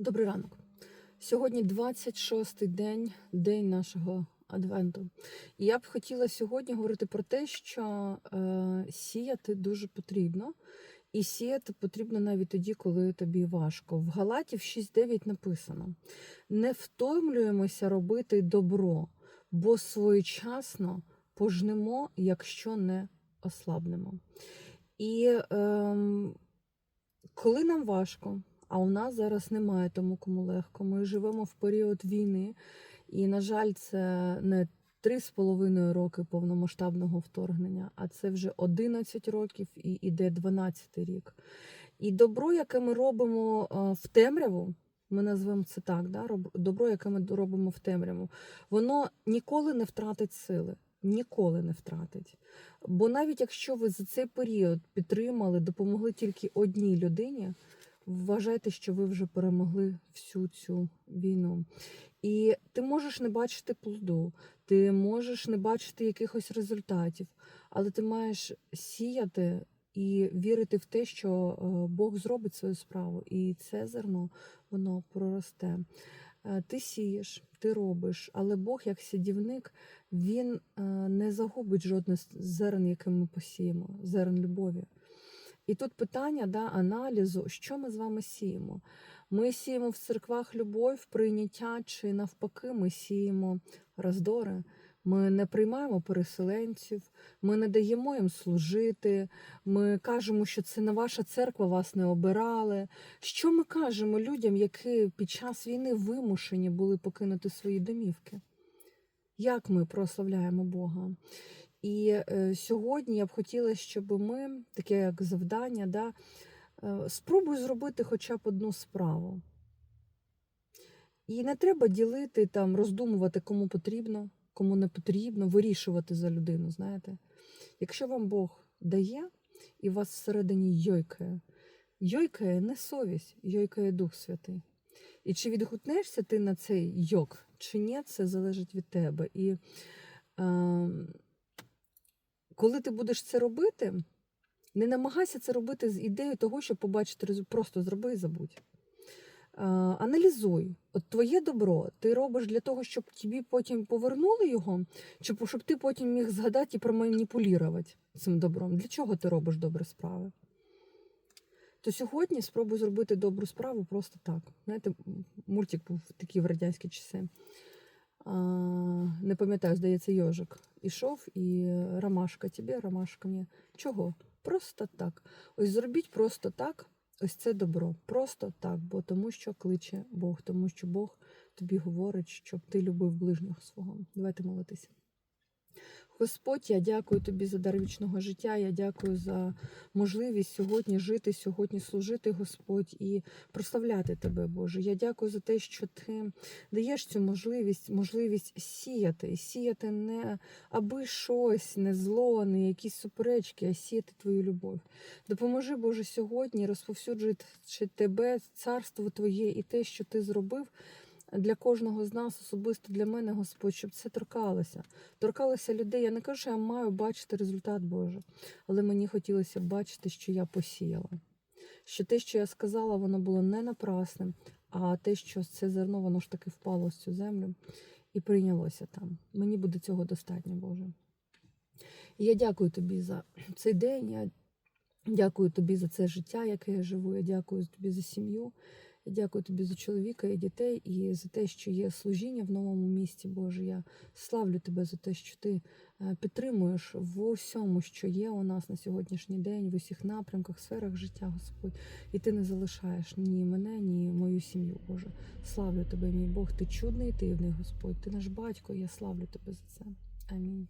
Добрий ранок. Сьогодні 26-й день, день нашого адвенту. І я б хотіла сьогодні говорити про те, що е, сіяти дуже потрібно. І сіяти потрібно навіть тоді, коли тобі важко. В Галатів 6.9 написано: не втомлюємося робити добро, бо своєчасно пожнемо, якщо не ослабнемо. І ем, коли нам важко, а у нас зараз немає тому, кому легко. Ми живемо в період війни, і, на жаль, це не три з половиною роки повномасштабного вторгнення, а це вже 11 років і іде 12 рік. І добро, яке ми робимо в темряву, ми назвемо це так, да? добро, яке ми робимо в темряву, воно ніколи не втратить сили. Ніколи не втратить. Бо навіть якщо ви за цей період підтримали, допомогли тільки одній людині, вважайте, що ви вже перемогли всю цю війну. І ти можеш не бачити плоду, ти можеш не бачити якихось результатів, але ти маєш сіяти і вірити в те, що е, Бог зробить свою справу, і це зерно воно проросте. Е, Ти сієш, ти робиш, але Бог, як сідівник, він е, не загубить жодне зерен, яке ми посіємо, зерен любові. І тут питання да, аналізу, що ми з вами сіємо. Ми сіємо в церквах любов, прийняття, чи навпаки, ми сіємо роздори. Ми не приймаємо переселенців, ми не даємо їм служити. Ми кажемо, що це не ваша церква, вас не обирали. Що ми кажемо людям, які під час війни вимушені були покинути свої домівки? Як ми прославляємо Бога? І е, сьогодні я б хотіла, щоб ми, таке як завдання, да, е, спробуй зробити хоча б одну справу. І не треба ділити, там, роздумувати, кому потрібно, кому не потрібно, вирішувати за людину. Знаєте, якщо вам Бог дає і вас всередині йойкає, йойкає не совість, йойкає Дух Святий. І чи відгукнешся ти на цей йок, чи ні, це залежить від тебе. І е, коли ти будеш це робити, не намагайся це робити з ідеєю того, щоб побачити результат. Просто зроби і забудь. Аналізуй, от твоє добро ти робиш для того, щоб тобі потім повернули його, чи щоб ти потім міг згадати і проманіпулювати цим добром. Для чого ти робиш добрі справи? То сьогодні спробуй зробити добру справу просто так. Знаєте, мультик був такий в радянські часи. Не пам'ятаю, здається, йожик. Ішов і ромашка тобі, ромашка мені. Чого? Просто так. Ось зробіть просто так. Ось це добро. Просто так, бо тому що кличе Бог, тому що Бог тобі говорить, щоб ти любив ближнього свого. Давайте молитися. Господь, я дякую тобі за дар вічного життя. Я дякую за можливість сьогодні жити, сьогодні служити, Господь, і прославляти тебе, Боже. Я дякую за те, що ти даєш цю можливість, можливість сіяти, сіяти не аби щось, не зло, не якісь суперечки, а сіяти твою любов. Допоможи, Боже, сьогодні розповсюджувати тебе, царство Твоє і те, що ти зробив. Для кожного з нас, особисто для мене, Господь, щоб це торкалося. Торкалося людей. Я не кажу, що я маю бачити результат Боже, але мені хотілося бачити, що я посіяла. Що те, що я сказала, воно було не напрасним, а те, що це зерно, воно ж таки впало в цю землю і прийнялося там. Мені буде цього достатньо, Боже. І я дякую тобі за цей день. Я дякую тобі за це життя, яке я живу. Я дякую тобі за сім'ю. Дякую тобі за чоловіка і дітей, і за те, що є служіння в новому місті. Боже, я славлю тебе за те, що ти е, підтримуєш в усьому, що є у нас на сьогоднішній день, в усіх напрямках, сферах життя, Господь. І ти не залишаєш ні мене, ні мою сім'ю, Боже. Славлю тебе, мій Бог. Ти чудний дивний, Господь. Ти наш батько, я славлю тебе за це. Амінь.